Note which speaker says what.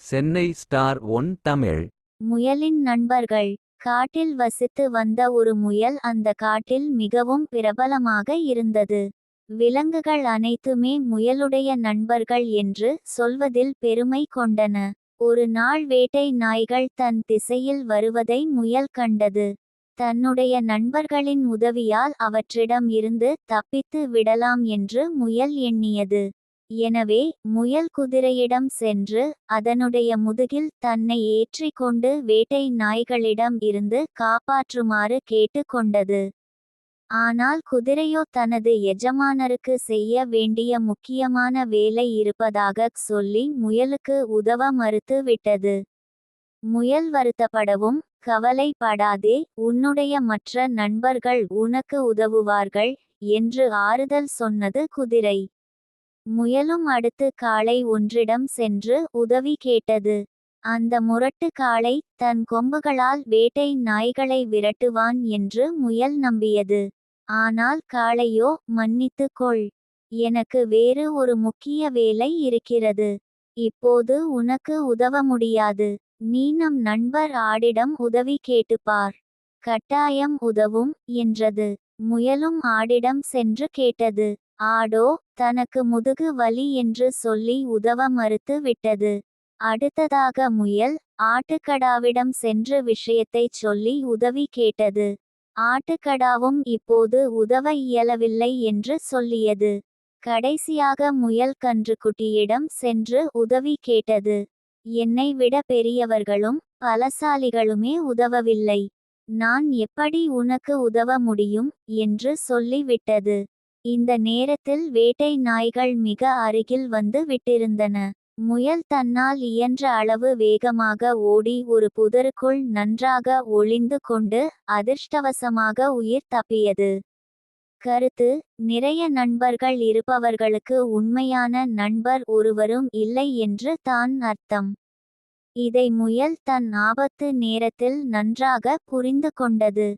Speaker 1: Chennai star one Tamil.
Speaker 2: முயலின் நண்பர்கள் காட்டில் வசித்து வந்த ஒரு முயல் அந்த காட்டில் மிகவும் பிரபலமாக இருந்தது. விலங்குகள் அனைத்துமே முயலுடைய நண்பர்கள் என்று சொல்வதில் பெருமை கொண்டன. ஒரு நாள் வேட்டை நாய்கள் தன் திசையில் வருவதை முயல் கண்டது. தன்னுடைய நண்பர்களின் உதவியால் அவற்றிடம் இருந்து தப்பித்து விடலாம் என்று முயல் எண்ணியது. எனவே முயல் குதிரையிடம் சென்று அதனுடைய முதுகில் தன்னை ஏற்றிக்கொண்டு வேட்டை நாய்களிடம் இருந்து காப்பாற்றுமாறு கேட்டுக்கொண்டது. ஆனால் குதிரையோ தனது எஜமானருக்கு செய்ய வேண்டிய முக்கியமான வேலை இருப்பதாகச் சொல்லி முயலுக்கு உதவ மறுத்து விட்டது. முயல் வருத்தப்படவும் கவலைப்படாதே உன்னுடைய மற்ற நண்பர்கள் உனக்கு உதவுவார்கள் என்று ஆறுதல் சொன்னது குதிரை. முயலும் அடுத்து காளை ஒன்றிடம் சென்று உதவி கேட்டது. அந்த முரட்டு காளை தன் கொம்புகளால் வேட்டை நாய்களை விரட்டுவான் என்று முயல் நம்பியது. ஆனால் காளையோ மன்னித்து கொள். எனக்கு வேறு ஒரு முக்கிய வேலை இருக்கிறது. இப்போது உனக்கு உதவ முடியாது. நீ நம் நண்பர் ஆடிடம் உதவி கேட்டுப்பார். கட்டாயம் உதவும் என்றது. முயலும் ஆடிடம் சென்று கேட்டது. ஆடோ தனக்கு முதுகு வலி என்று சொல்லி உதவ மறுத்து விட்டது. அடுத்ததாக முயல் ஆட்டுக்கடாவிடம் சென்று விஷயத்தைச் சொல்லி உதவி கேட்டது. ஆட்டுக்கடாவும் இப்போது உதவ இயலவில்லை என்று சொல்லியது. கடைசியாக முயல் கன்றுக்குட்டியிடம் சென்று உதவி கேட்டது. என்னை விட பெரியவர்களும் பலசாலிகளுமே உதவவில்லை. நான் எப்படி உனக்கு உதவ முடியும்? என்று சொல்லிவிட்டது இந்த நேரத்தில் வேட்டை நாய்கள் மிக அருகில் வந்து விட்டிருந்தன. முயல் தன்னால் இயன்ற அளவு வேகமாக ஓடி ஒரு புதருக்குள் நன்றாக ஒளிந்து கொண்டு அதிர்ஷ்டவசமாக உயிர் தப்பியது. கருத்து நிறைய நண்பர்கள் இருப்பவர்களுக்கு உண்மையான நண்பர் ஒருவரும் இல்லை என்று தான் அர்த்தம். இதை முயல் தன் ஆபத்து நேரத்தில் நன்றாக புரிந்து கொண்டது.